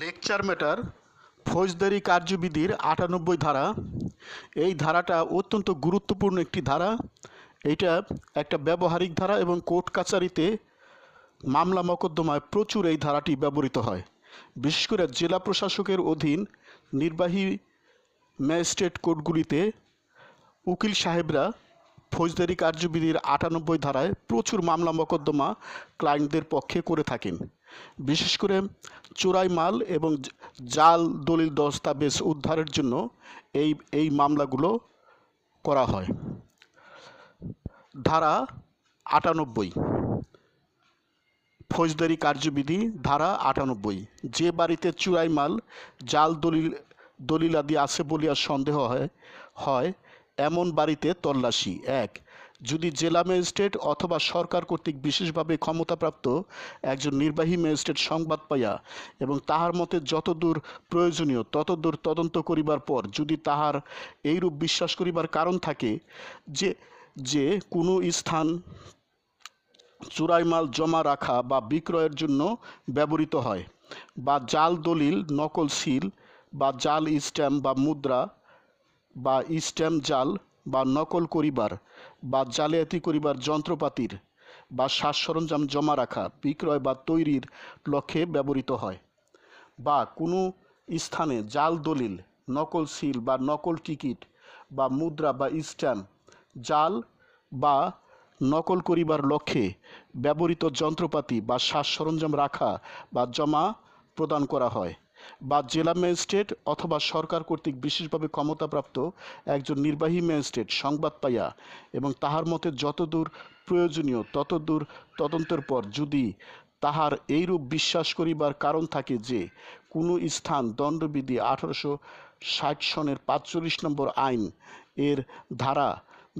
Lecture matter ফৌজদারি কার্যবিধির আটানব্বই ধারা এই ধারাটা অত্যন্ত গুরুত্বপূর্ণ একটি ধারা এইটা একটা ব্যবহারিক ধারা এবং কোর্ট কাছারিতে মামলা মকদ্দমায় প্রচুর এই ধারাটি ব্যবহৃত হয় বিশেষ করে জেলা প্রশাসকের অধীন নির্বাহী ম্যাজিস্ট্রেট কোর্টগুলিতে উকিল সাহেবরা ফৌজদারি কার্যবিধির আটানব্বই ধারায় প্রচুর মামলা মোকদ্দমা ক্লায়েন্টদের পক্ষে করে থাকেন বিশেষ করে চোরাই মাল এবং জাল দলিল দস্তাবেজ উদ্ধারের জন্য এই এই মামলাগুলো করা হয় ধারা আটানব্বই ফৌজদারি কার্যবিধি ধারা আটানব্বই যে বাড়িতে চুরাই মাল জাল দলিল দলিলাদি আছে বলিয়া সন্দেহ হয় হয় এমন বাড়িতে তল্লাশি এক যদি জেলা ম্যাজিস্ট্রেট অথবা সরকার কর্তৃক বিশেষভাবে ক্ষমতাপ্রাপ্ত একজন নির্বাহী ম্যাজিস্ট্রেট সংবাদ পাইয়া এবং তাহার মতে যতদূর প্রয়োজনীয় ততদূর তদন্ত করিবার পর যদি তাহার এইরূপ বিশ্বাস করিবার কারণ থাকে যে যে কোনো স্থান চুরাই মাল জমা রাখা বা বিক্রয়ের জন্য ব্যবহৃত হয় বা জাল দলিল নকল সিল বা জাল স্ট্যাম্প বা মুদ্রা বা স্ট্যাম্প জাল বা নকল করিবার বা জালিয়াতি করিবার যন্ত্রপাতির বা সাজ সরঞ্জাম জমা রাখা বিক্রয় বা তৈরির লক্ষ্যে ব্যবহৃত হয় বা কোনো স্থানে জাল দলিল নকল সিল বা নকল টিকিট বা মুদ্রা বা স্ট্যাম্প জাল বা নকল করিবার লক্ষ্যে ব্যবহৃত যন্ত্রপাতি বা সাজ সরঞ্জাম রাখা বা জমা প্রদান করা হয় বা জেলা ম্যাজিস্ট্রেট অথবা সরকার কর্তৃক বিশেষভাবে ক্ষমতাপ্রাপ্ত একজন নির্বাহী ম্যাজিস্ট্রেট সংবাদ পাইয়া এবং তাহার মতে যতদূর প্রয়োজনীয় ততদূর তদন্তের পর যদি তাহার এইরূপ বিশ্বাস করিবার কারণ থাকে যে কোনো স্থান দণ্ডবিধি আঠারোশো ষাট সনের পাঁচচল্লিশ নম্বর আইন এর ধারা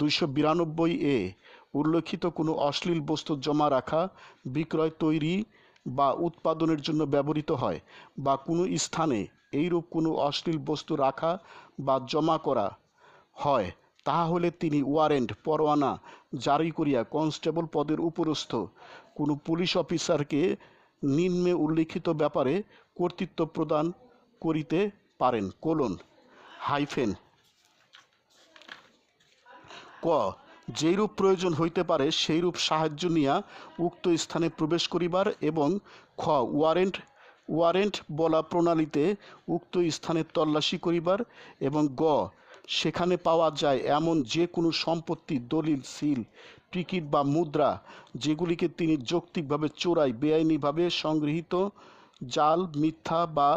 দুইশো বিরানব্বই এ উল্লেখিত কোনো অশ্লীল বস্তু জমা রাখা বিক্রয় তৈরি বা উৎপাদনের জন্য ব্যবহৃত হয় বা কোনো স্থানে এইরূপ কোনো অশ্লীল বস্তু রাখা বা জমা করা হয় তাহা হলে তিনি ওয়ারেন্ট পরোয়ানা জারি করিয়া কনস্টেবল পদের উপরস্থ কোনো পুলিশ অফিসারকে নিম্নে উল্লিখিত ব্যাপারে কর্তৃত্ব প্রদান করিতে পারেন কোলন হাইফেন ক যেইরূপ প্রয়োজন হইতে পারে সেইরূপ সাহায্য নিয়া উক্ত স্থানে প্রবেশ করিবার এবং খ ওয়ারেন্ট ওয়ারেন্ট বলা প্রণালীতে উক্ত স্থানে তল্লাশি করিবার এবং গ সেখানে পাওয়া যায় এমন যে কোনো সম্পত্তি দলিল সিল টিকিট বা মুদ্রা যেগুলিকে তিনি যৌক্তিকভাবে চোরাই বেআইনিভাবে সংগৃহীত জাল মিথ্যা বা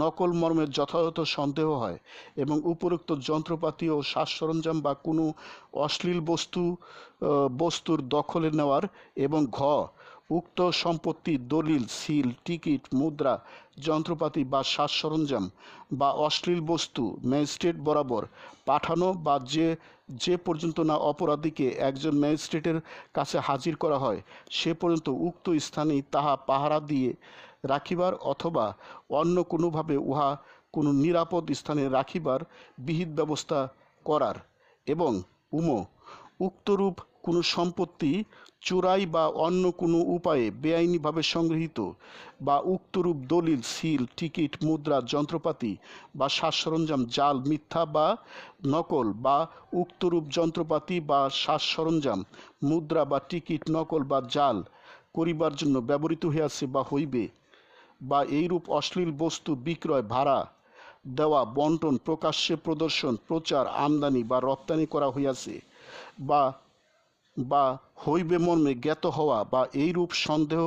নকল মর্মের যথাযথ সন্দেহ হয় এবং উপরোক্ত যন্ত্রপাতি ও সাজ সরঞ্জাম বা কোনো অশ্লীল বস্তু বস্তুর দখলে নেওয়ার এবং ঘ উক্ত সম্পত্তি দলিল সিল টিকিট মুদ্রা যন্ত্রপাতি বা সাজ সরঞ্জাম বা অশ্লীল বস্তু ম্যাজিস্ট্রেট বরাবর পাঠানো বা যে যে পর্যন্ত না অপরাধীকে একজন ম্যাজিস্ট্রেটের কাছে হাজির করা হয় সে পর্যন্ত উক্ত স্থানেই তাহা পাহারা দিয়ে রাখিবার অথবা অন্য কোনোভাবে উহা কোনো নিরাপদ স্থানে রাখিবার বিহিত ব্যবস্থা করার এবং উম উক্তরূপ কোনো সম্পত্তি চোরাই বা অন্য কোনো উপায়ে বেআইনিভাবে সংগৃহীত বা উক্তরূপ দলিল সিল টিকিট মুদ্রা যন্ত্রপাতি বা সাজ সরঞ্জাম জাল মিথ্যা বা নকল বা উক্তরূপ যন্ত্রপাতি বা সাজ সরঞ্জাম মুদ্রা বা টিকিট নকল বা জাল করিবার জন্য ব্যবহৃত হইয়াছে বা হইবে বা এইরূপ অশ্লীল বস্তু বিক্রয় ভাড়া দেওয়া বন্টন প্রকাশ্যে প্রদর্শন প্রচার আমদানি বা রপ্তানি করা হইয়াছে বা বা হইবে মর্মে জ্ঞাত হওয়া বা এইরূপ সন্দেহ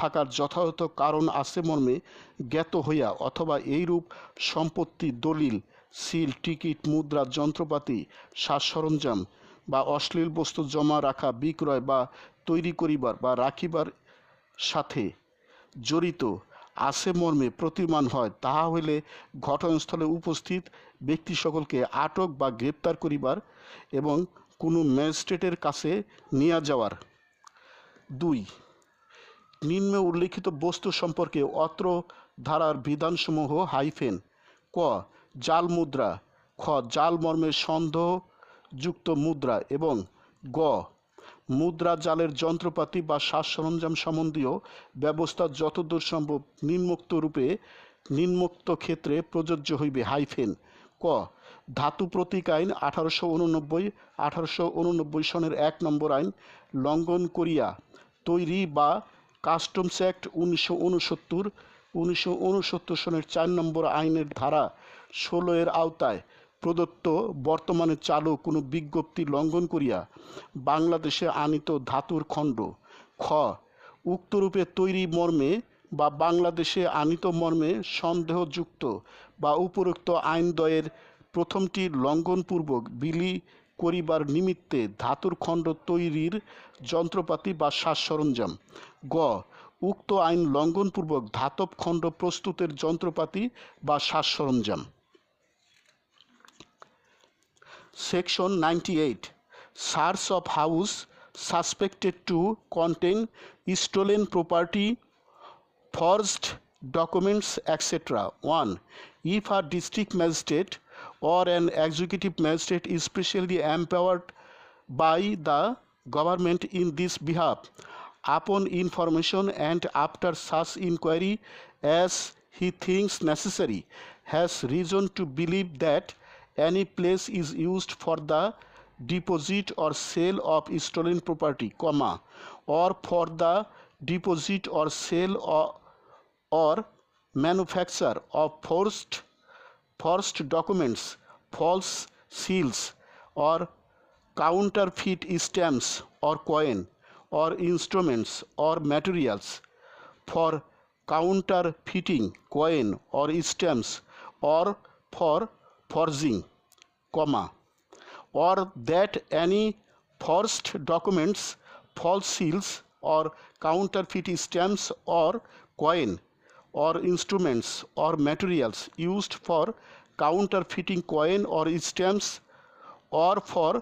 থাকার যথাযথ কারণ আছে মর্মে জ্ঞাত হইয়া অথবা এইরূপ সম্পত্তি দলিল সিল টিকিট মুদ্রা যন্ত্রপাতি সাজ সরঞ্জাম বা অশ্লীল বস্তু জমা রাখা বিক্রয় বা তৈরি করিবার বা রাখিবার সাথে জড়িত আসে মর্মে প্রতিমান হয় তাহা হইলে ঘটনাস্থলে উপস্থিত ব্যক্তি সকলকে আটক বা গ্রেপ্তার করিবার এবং কোনো ম্যাজিস্ট্রেটের কাছে নিয়ে যাওয়ার দুই নিম্নে উল্লেখিত বস্তু সম্পর্কে অত্র ধারার বিধানসমূহ হাইফেন ক জাল মুদ্রা খ জাল মর্মে সন্দেহযুক্ত মুদ্রা এবং গ মুদ্রা জালের যন্ত্রপাতি বা শ্বাস সরঞ্জাম সম্বন্ধীয় ব্যবস্থা যতদূর সম্ভব নিম্মুক্ত রূপে নিম্মুক্ত ক্ষেত্রে প্রযোজ্য হইবে হাইফেন ক ধাতু প্রতীক আইন আঠারোশো উননব্বই আঠারোশো উননব্বই সনের এক নম্বর আইন লঙ্ঘন করিয়া তৈরি বা কাস্টমস অ্যাক্ট উনিশশো উনসত্তর উনিশশো উনসত্তর সনের চার নম্বর আইনের ধারা ষোলো এর আওতায় প্রদত্ত বর্তমানে চালু কোনো বিজ্ঞপ্তি লঙ্ঘন করিয়া বাংলাদেশে আনিত ধাতুর খণ্ড খ উক্তরূপে তৈরি মর্মে বা বাংলাদেশে আনিত মর্মে সন্দেহযুক্ত বা উপরোক্ত আইনদয়ের প্রথমটি লঙ্ঘনপূর্বক বিলি করিবার নিমিত্তে ধাতুর খণ্ড তৈরির যন্ত্রপাতি বা শ্বাস সরঞ্জাম গ উক্ত আইন লঙ্ঘনপূর্বক ধাতব খণ্ড প্রস্তুতের যন্ত্রপাতি বা শ্বাস সরঞ্জাম Section 98 Search of house suspected to contain stolen property, forged documents, etc. 1. If a district magistrate or an executive magistrate is specially empowered by the government in this behalf, upon information and after such inquiry as he thinks necessary, has reason to believe that any place is used for the deposit or sale of stolen property comma or for the deposit or sale or, or manufacture of forged forged documents false seals or counterfeit stamps or coin or instruments or materials for counterfeiting coin or stamps or for forging, comma, or that any forged documents, false seals, or counterfeit stamps or coin or instruments or materials used for counterfeiting coin or stamps or for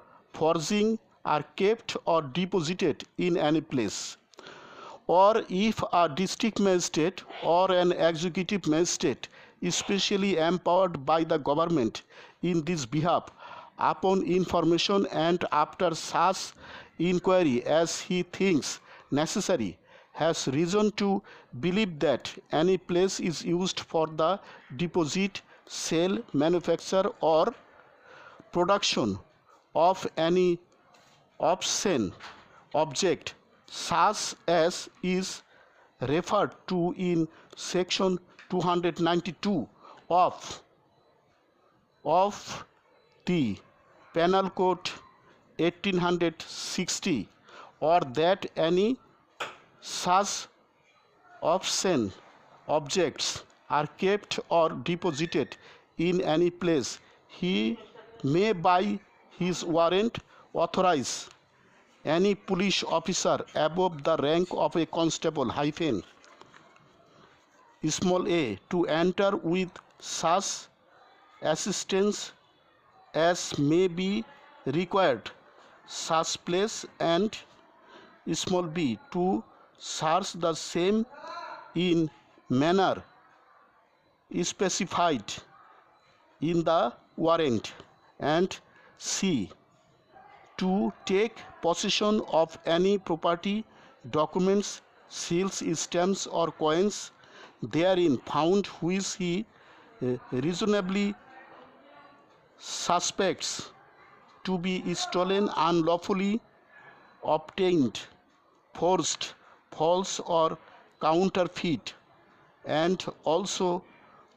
forging are kept or deposited in any place or if a district magistrate or an executive magistrate especially empowered by the government in this behalf upon information and after such inquiry as he thinks necessary has reason to believe that any place is used for the deposit, sale, manufacture or production of any obscene object such as is referred to in section 292 of of the penal code 1860 or that any such obscene objects are kept or deposited in any place he may by his warrant authorize any police officer above the rank of a constable hyphen small a to enter with such assistance as may be required such place and small b to search the same in manner specified in the warrant and c to take possession of any property documents seals stamps or coins therein found which he uh, reasonably suspects to be stolen unlawfully obtained forged false or counterfeit and also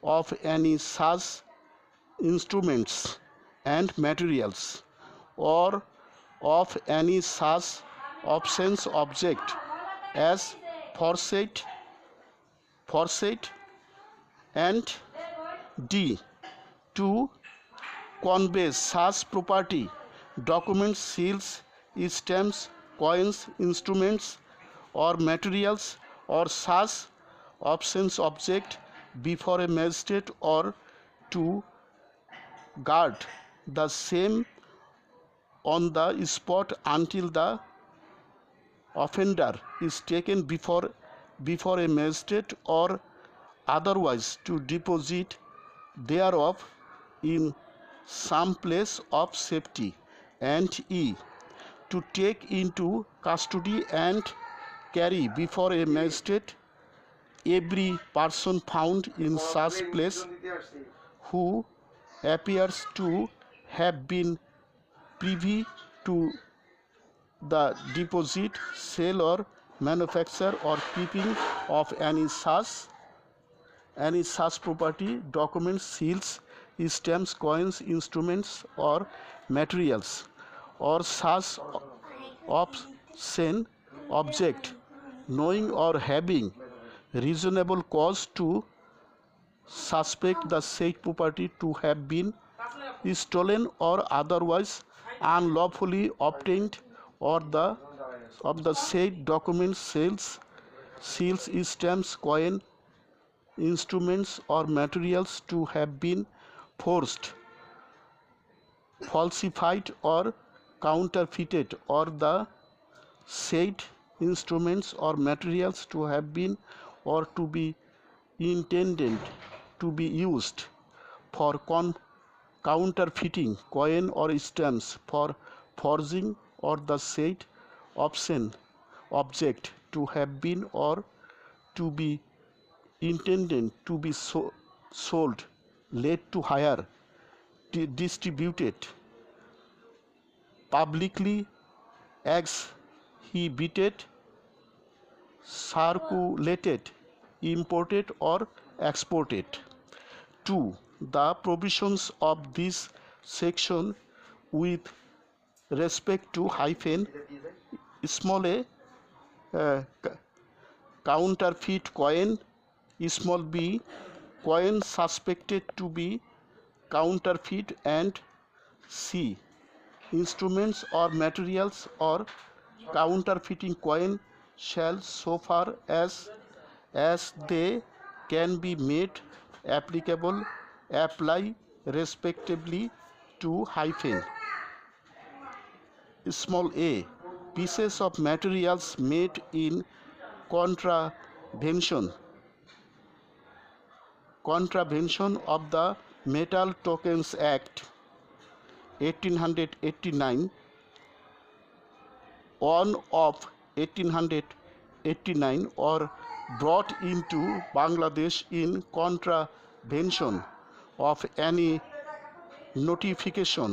of any such instruments and materials or of any such obscene object as foresaid foresight and D. To convey such property documents, seals, stamps, coins, instruments or materials or such absence object before a magistrate or to guard the same on the spot until the offender is taken before before a magistrate or otherwise to deposit thereof in some place of safety and e to take into custody and carry before a magistrate every person found in such place who appears to have been privy to the deposit sale or manufacture or keeping of any such any such property documents seals stamps coins instruments or materials or such obscene object knowing or having reasonable cause to suspect the said property to have been stolen or otherwise unlawfully obtained or the of the said document sales, seals, stamps, coin, instruments or materials to have been forged, falsified or counterfeited or the said instruments or materials to have been or to be intended to be used for counterfeiting coin or stamps for forging or the said option object to have been or to be intended to be so, sold led to hire distributed publicly exhibited circulated imported or exported to the provisions of this section with respect to hyphen small a counterfeit coin, small b coin suspected to be counterfeit, and c instruments or materials or counterfeiting coin shall, so far as they can be made applicable, apply respectively to hyphen small a pieces of materials made in contravention contravention of the Metal Tokens Act 1889 on of 1889 or brought into Bangladesh in contravention of any notification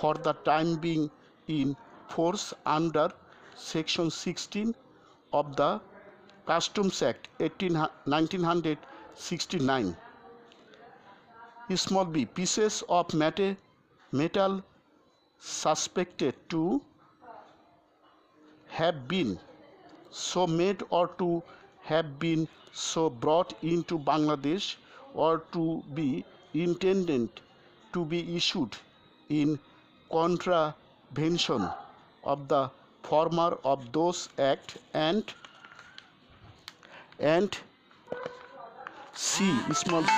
for the time being in force under section sixteen of the customs act eighteen nineteen hundred sixty nine small B pieces of mat metal suspected to have been so made or to have been so brought into Bangladesh or to be intended to be issued in contravention of the former of those act and and c small c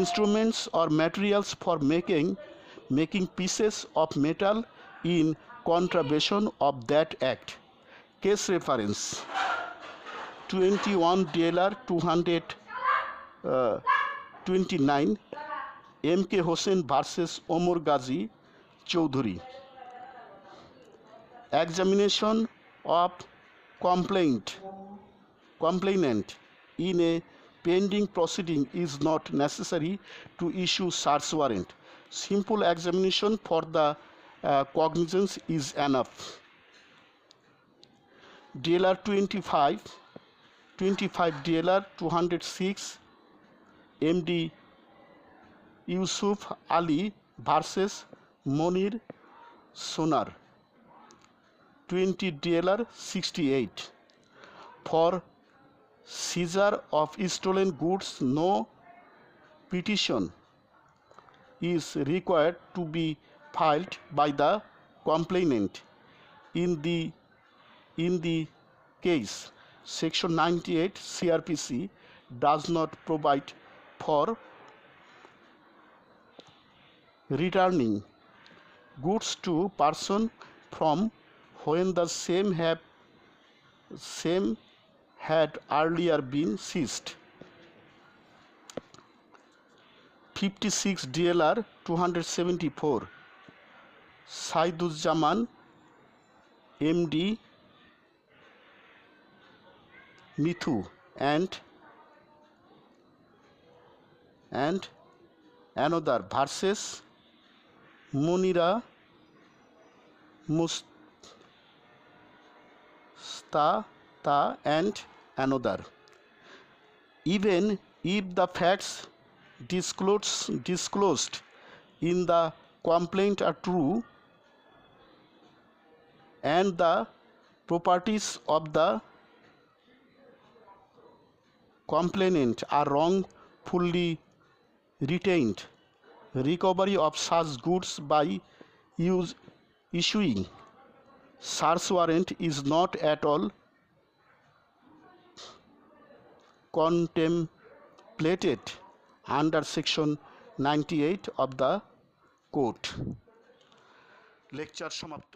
instruments or materials for making making pieces of metal in contravention of that act case reference 21 DLR 229 M K Hossain versus Omar Gazi Chowdhury examination of complaint complainant in a pending proceeding is not necessary to issue search warrant simple examination for the uh, cognizance is enough DLR 25 25 DLR 206 MD Yusuf Ali versus Monir Sonar 20 DLR 68. For seizure of stolen goods, no petition is required to be filed by the complainant in the case. Section 98 CRPC does not provide for returning goods to person from when the same have same had earlier been seized 56 DLR 274 Saiduzzaman MD Mithu and and another versus Munira Must the, and another. Even if the facts disclosed in the complaint are true and the properties of the complainant are wrongfully retained, recovery of such goods by issuing search warrant is not at all contemplated under section ninety eight of the court lecture সমাপ্ত